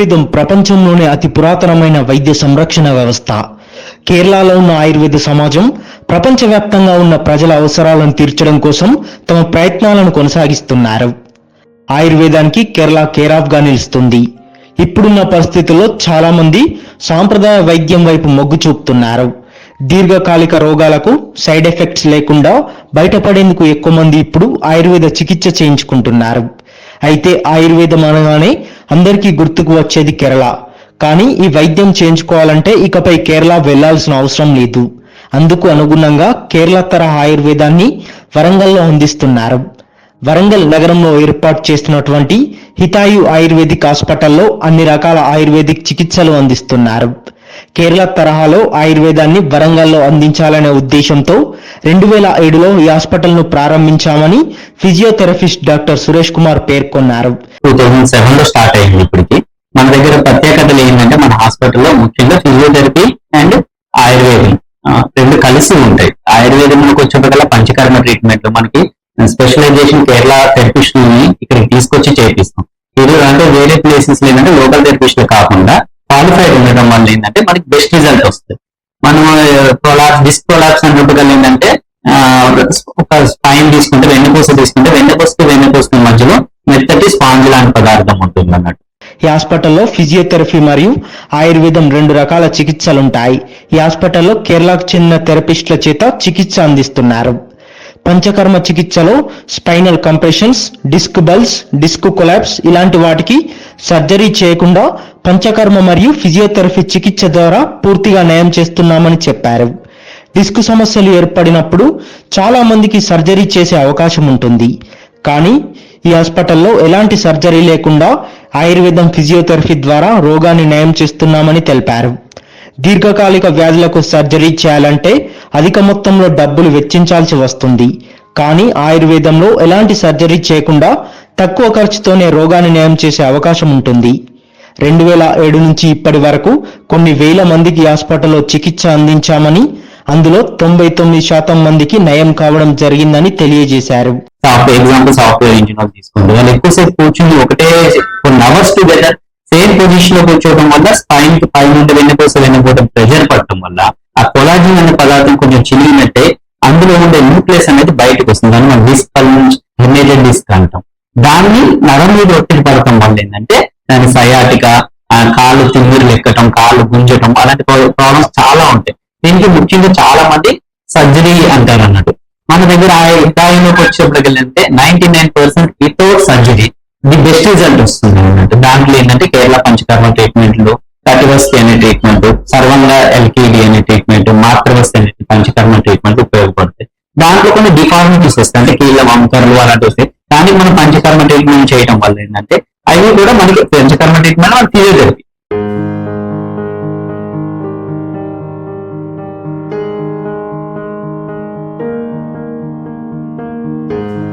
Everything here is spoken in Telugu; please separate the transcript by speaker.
Speaker 1: ఆయుర్వేదం ప్రపంచంలోనే అతి పురాతనమైన వైద్య సంరక్షణ వ్యవస్థ. కేరళలో ఉన్న ఆయుర్వేద సమాజం ప్రపంచవ్యాప్తంగా ఉన్న ప్రజల అవసరాలను తీర్చడం కోసం తమ ప్రయత్నాలను కొనసాగిస్తున్నారు. ఆయుర్వేదానికి కేరళ కేరాఫ్గా నిలుస్తుంది. ఇప్పుడున్న పరిస్థితుల్లో చాలా మంది సాంప్రదాయ వైద్యం వైపు మొగ్గు చూపుతున్నారు. దీర్ఘకాలిక రోగాలకు సైడ్ ఎఫెక్ట్స్ లేకుండా బయటపడేందుకు ఎక్కువ మంది ఇప్పుడు ఆయుర్వేద చికిత్స చేయించుకుంటున్నారు. అయితే ఆయుర్వేదం అనగానే అందరికీ గుర్తుకు వచ్చేది కేరళ. కానీ ఈ వైద్యం చేయించుకోవాలంటే ఇకపై కేరళ వెళ్ళాల్సిన అవసరం లేదు. అందుకు అనుగుణంగా కేరళ తరహా ఆయుర్వేదాన్ని వరంగల్లో అందిస్తున్నారు. వరంగల్ నగరంలో ఏర్పాటు చేస్తున్నటువంటి హితాయు ఆయుర్వేదిక్ హాస్పిటల్లో అన్ని రకాల ఆయుర్వేదిక్ చికిత్సలు అందిస్తున్నారు. కేరళ తరహాలో ఆయుర్వేదాన్ని వరంగల్లో అందించాలనే ఉద్దేశంతో రెండు వేల ఏడులో ఈ హాస్పిటల్ను ప్రారంభించామని ఫిజియోథెరపిస్ట్ డాక్టర్ సురేష్ కుమార్ పేర్కొన్నారు.
Speaker 2: టూ థౌజండ్ సెవెన్లో స్టార్ట్ అయింది ఇప్పటికి. మన దగ్గర ప్రత్యేకతలు ఏంటంటే మన హాస్పిటల్లో ముఖ్యంగా ఫిజియోథెరపీ అండ్ ఆయుర్వేదం రెండు కలిసి ఉంటాయి. ఆయుర్వేదంలోకి వచ్చేప్పటికల్లా పంచకర్మ ట్రీట్మెంట్ మనకి స్పెషలైజేషన్ కేరళ థెరపిస్ట్ని ఇక్కడికి తీసుకొచ్చి చేపిస్తాం. ఇది అంటే వేరే ప్లేసెస్ ఏంటంటే లోకల్ థెరపిస్ట్ కాకుండా క్వాలిఫైడ్ ఉండడం వల్ల ఏంటంటే మనకి బెస్ట్ రిజల్ట్ వస్తుంది. మనం ప్రొలాప్స్ డిస్క్ ప్రొలాప్స్ అన్నట్టుగా ఏంటంటే ఆ, ఒక స్పైన్ తీసుకుంటే వెన్నపూస తీసుకుంటే వెన్నపూసకి వెన్నపూసకి మధ్యలో మెత్తటి స్పాంజ్ లాంటి పదార్థం ఉంటుంది అన్నట్టు.
Speaker 1: ఈ హాస్పిటల్లో ఫిజియోథెరపీ మరియు ఆయుర్వేదం రెండు రకాల చికిత్సలుంటాయి. ఈ హాస్పిటల్లో కేరళకు చెందిన థెరపిస్టుల చేత చికిత్స అందిస్తున్నారు. పంచకర్మ చికిత్సలో spinal compressions disc bulges disc collapse ఇలాంటి వాటికి సర్జరీ చేయకుండా పంచకర్మ మరియు ఫిజియోథెరపీ చికిత్స ద్వారా పూర్తిగా నయం చేస్తున్నామని చెప్పారు. డిస్క్ సమస్యలు ఏర్పడినప్పుడు చాలా మందికి సర్జరీ చేసే అవకాశం ఉంటుంది. కానీ ఈ హాస్పిటల్లో ఎలాంటి సర్జరీ లేకుండా ఆయుర్వేదం ఫిజియోథెరపీ ద్వారా రోగాన్ని నయం చేస్తున్నామని తెలిపారు. దీర్ఘకాలిక వ్యాధులకు సర్జరీ చేయాలంటే అధిక మొత్తంలో డబ్బులు వెచ్చించాల్సి వస్తుంది. కానీ ఆయుర్వేదంలో ఎలాంటి సర్జరీ చేయకుండా తక్కువ ఖర్చుతోనే రోగాన్ని నయం చేసే అవకాశం ఉంటుంది. రెండు వేల ఏడు నుంచి ఇప్పటి వరకు కొన్ని వేల మందికి హాస్పిటల్లో చికిత్స అందించామని అందులో తొంభై తొమ్మిది శాతం మందికి నయం కావడం జరిగిందని తెలియజేశారు.
Speaker 2: సాఫ్ట్వేర్ ఎగ్జాంపుల్ సాఫ్ట్వేర్ ఇంజనీర్ తీసుకుంటే వాళ్ళు ఎక్కువసేపు కూర్చుని ఒకటే కొన్ని అవర్స్ టుగెదర్ సేమ్ పొజిషన్లో కూర్చోవడం వల్ల స్పైన్కి పై నుండి వెన్నపూస వెన్నపోవడం ప్రెషర్ పడటం వల్ల ఆ కొలాజిన్ అనే పదార్థం కొంచెం చినిగినట్టే అందులో ఉండే న్యూక్లియస్ అనేది బయటకు వస్తుంది. దాన్ని మనం డిస్క్ హెర్నేటెడ్ డిస్క్ అంటాం. దాన్ని నరం మీద ఒత్తిడి పడటం వల్ల ఏంటంటే దాని సయాటిక కాళ్ళు తిమ్మిరులు ఎక్కటం కాళ్ళు గుంజటం అలాంటి ప్రాబ్లమ్స్ చాలా ఉంటాయి. దీనికి ముఖ్యంగా చాలా మంది సర్జరీ అంటారు అన్నట్టు మన దగ్గర ఆ ఇటాయిలోకి వచ్చేప్పటికెళ్ళంటే ninety nine percent without surgery the best result వస్తుంది అనమాట దాంట్లో ఏంటంటే కేరళ పంచకర్మ ట్రీట్మెంట్లు కటివస్తి అనే ట్రీట్మెంట్ సర్వంగా ఎల్కేడి అనే ట్రీట్మెంట్ మాతృవస్తి అనే పంచకర్మ ట్రీట్మెంట్ ఉపయోగపడతాయి. దాంట్లో కొన్ని డిఫార్మిటీస్ వస్తాయి. అంటే కీళ్ళ వంకర్లు అలాంటి వస్తాయి. దానికి మనం పంచకర్మ ట్రీట్మెంట్ చేయడం వల్ల ఏంటంటే అవి కూడా మనకి పంచకర్మ ట్రీట్మెంట్ మనకి ఫిజియోథెరపీ thank you